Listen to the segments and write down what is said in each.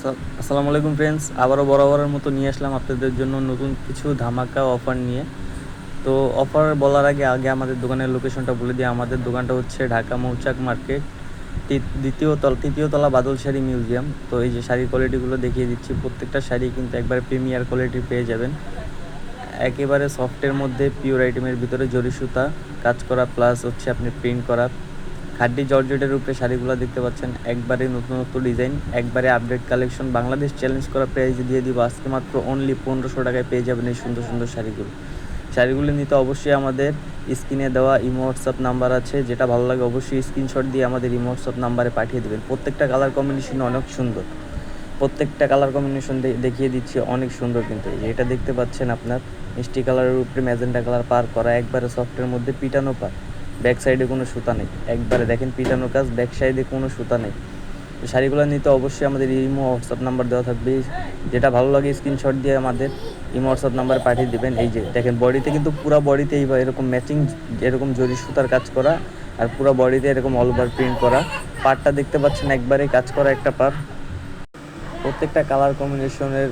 আস- আসসালামু আলাইকুম ফ্রেন্ডস আবারও বরাবরের মতো নিয়ে আসলাম আপনাদের জন্য নতুন কিছু ধামাকা অফার নিয়ে। তো অফার বলার আগে আগে আমাদের দোকানের লোকেশনটা বলে দিই। আমাদের দোকানটা হচ্ছে ঢাকা মৌচাক মার্কেট দ্বিতীয় তলা, তৃতীয় তলা বাদল শাড়ি মিউজিয়াম তো এই যে শাড়ির কোয়ালিটিগুলো দেখিয়ে দিচ্ছি, প্রত্যেকটা শাড়ি কিন্তু একবারে প্রিমিয়ার কোয়ালিটি পেয়ে যাবেন। একেবারে সফটের মধ্যে পিওর আইটেমের ভিতরে জরি সুতা কাজ করা প্লাস হচ্ছে আপনি প্রিন্ট করা। খাড্ডি জর্জেটের উপরে শাড়িগুলো দেখতে পাচ্ছেন। একবারে নতুনত্ব ডিজাইন, একবারে আপডেট কালেকশন বাংলাদেশ চ্যালেঞ্জ করা প্রাইসে দিয়ে দিব। আজকে মাত্র অনলি পনেরোশো টাকায় পেয়ে যাবেন এই সুন্দর সুন্দর শাড়িগুলো। শাড়িগুলো নিতে অবশ্যই আমাদের স্ক্রিনে দেওয়া ইমো হোয়াটসঅ্যাপ নাম্বার আছে। যেটা ভালো লাগে অবশ্যই স্ক্রিনশট দিয়ে আমাদের ইমো হোয়াটসঅ্যাপ নাম্বারে পাঠিয়ে দেবেন। প্রত্যেকটা কালার কম্বিনেশন অনেক সুন্দর। প্রত্যেকটা কালার কম্বিনেশন দেখিয়ে দিচ্ছি, অনেক সুন্দর কিন্তু। এটা দেখতে পাচ্ছেন আপনার, মিষ্টি কালারের উপরে ম্যাজেন্টা কালার পার করা, একবারে সফটের মধ্যে পিটানো পার। ব্যাক সাইডে কোনো সুতা নেই। একবারে দেখেন পিটানো কাজ, ব্যাক সাইডে কোনো সুতা নেই। শাড়িগুলো নিতে অবশ্যই আমাদের ইমো হোয়াটসঅ্যাপ নাম্বার দেওয়া থাকবে। যেটা ভালো লাগে স্ক্রিনশট দিয়ে আমাদের ইমো হোয়াটসঅ্যাপ নাম্বারে পাঠিয়ে দেবেন। এই যে দেখেন বডিতে কিন্তু পুরো বডিতে এই এরকম ম্যাচিং এরকম জরি সুতার কাজ করা আর পুরো বডিতে এরকম অল ওভার প্রিন্ট করা। পার্টটা দেখতে পাচ্ছেন একবারে কাজ করা একটা পার প্রত্যেকটা কালার কম্বিনেশনের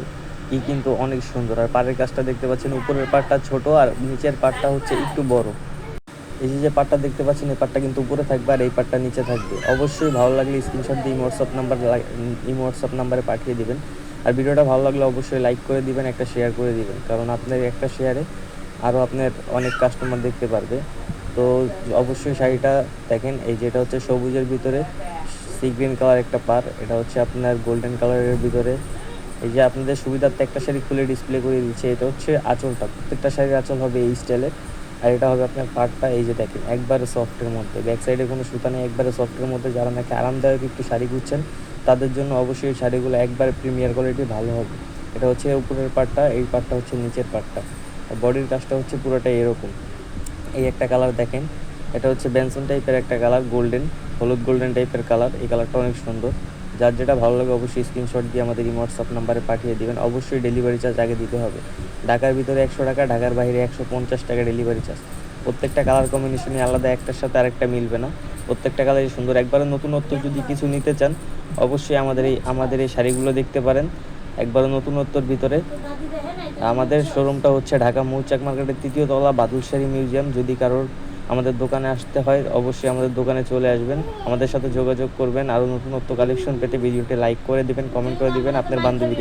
ই কিন্তু অনেক সুন্দর। আর পাড়ের কাজটা দেখতে পাচ্ছেন, উপরের পাটটা ছোট আর নিচের পাটটা হচ্ছে একটু বড়। এই যে যে পাটটা দেখতে পাচ্ছেন, এই পাটটা কিন্তু উপরে থাকবে আর এই পাটটা নিচে থাকবে। অবশ্যই ভালো লাগলে স্ক্রিনশট দিয়ে হোয়াটসঅ্যাপ নাম্বার ইমো হোয়াটসঅ্যাপ নাম্বারে পাঠিয়ে দিবেন। আর ভিডিওটা ভালো লাগলে অবশ্যই লাইক করে দিবেন, একটা শেয়ার করে দিবেন। কারণ আপনার একটা শেয়ারে আরও আপনার অনেক কাস্টমার দেখতে পারবে। তো অবশ্যই শাড়িটা দেখেন, এই যেটা হচ্ছে সবুজের ভিতরে সি গ্রিন কালার একটা পার। এটা হচ্ছে আপনার গোল্ডেন কালারের ভিতরে। এই যে আপনাদের সুবিধার্থে একটা শাড়ি খুলে ডিসপ্লে করে দিচ্ছে। এটা হচ্ছে আঁচলটা। প্রত্যেকটা শাড়ির আঁচল হবে এই স্টাইলের আর এটা হবে আপনার পার্টটা এই যে দেখেন, একবারে সফটের মধ্যে। ব্যাক সাইডে কোনো সুতা নেই, একবারে সফটের মধ্যে। যারা নাকি আরামদায়ক একটু শাড়ি খুঁজছেন তাদের জন্য অবশ্যই শাড়িগুলো একবারে প্রিমিয়ার কোয়ালিটি ভালো হবে। এটা হচ্ছে উপরের পার্টটা এই পার্টটা হচ্ছে নিচের পার্টটা আর বডির কাজটা হচ্ছে পুরোটা এরকম। এই একটা কালার দেখেন, এটা হচ্ছে বেনসন টাইপের একটা কালার গোল্ডেন হলুদ গোল্ডেন টাইপের কালার এই কালারটা অনেক সুন্দর। যার যেটা ভালো লাগে অবশ্যই স্ক্রিনশট দিয়ে আমাদের এই হোয়াটসঅ্যাপ নাম্বারে পাঠিয়ে দিবেন। অবশ্যই ডেলিভারি চার্জ আগে দিতে হবে। ঢাকার ভিতরে একশো টাকা, ঢাকার বাইরে একশো পঞ্চাশ টাকা ডেলিভারি চার্জ প্রত্যেকটা কালার কম্বিনেশনে আলাদা একটার সাথে আরেকটা মিলবে না। প্রত্যেকটা কালারই সুন্দর। একবারে নতুনত্ব যদি কিছু নিতে চান, অবশ্যই আমাদের এই আমাদের এই শাড়িগুলো দেখতে পারেন। একবারে নতুনত্বর ভিতরে। আমাদের শোরুমটা হচ্ছে ঢাকা মৌচাক মার্কেটের তৃতীয় তলা বাদুলশাড়ি মিউজিয়াম। যদি কারোর আমাদের দোকানে আসতে হয়, অবশ্যই আমাদের দোকানে চলে আসবেন। আমাদের সাথে যোগাযোগ করবেন, আরও নতুনত্ব কালেকশন পেতে ভিডিওটি লাইক করে দিবেন কমেন্ট করে দিবেন, আপনার বান্ধবীকে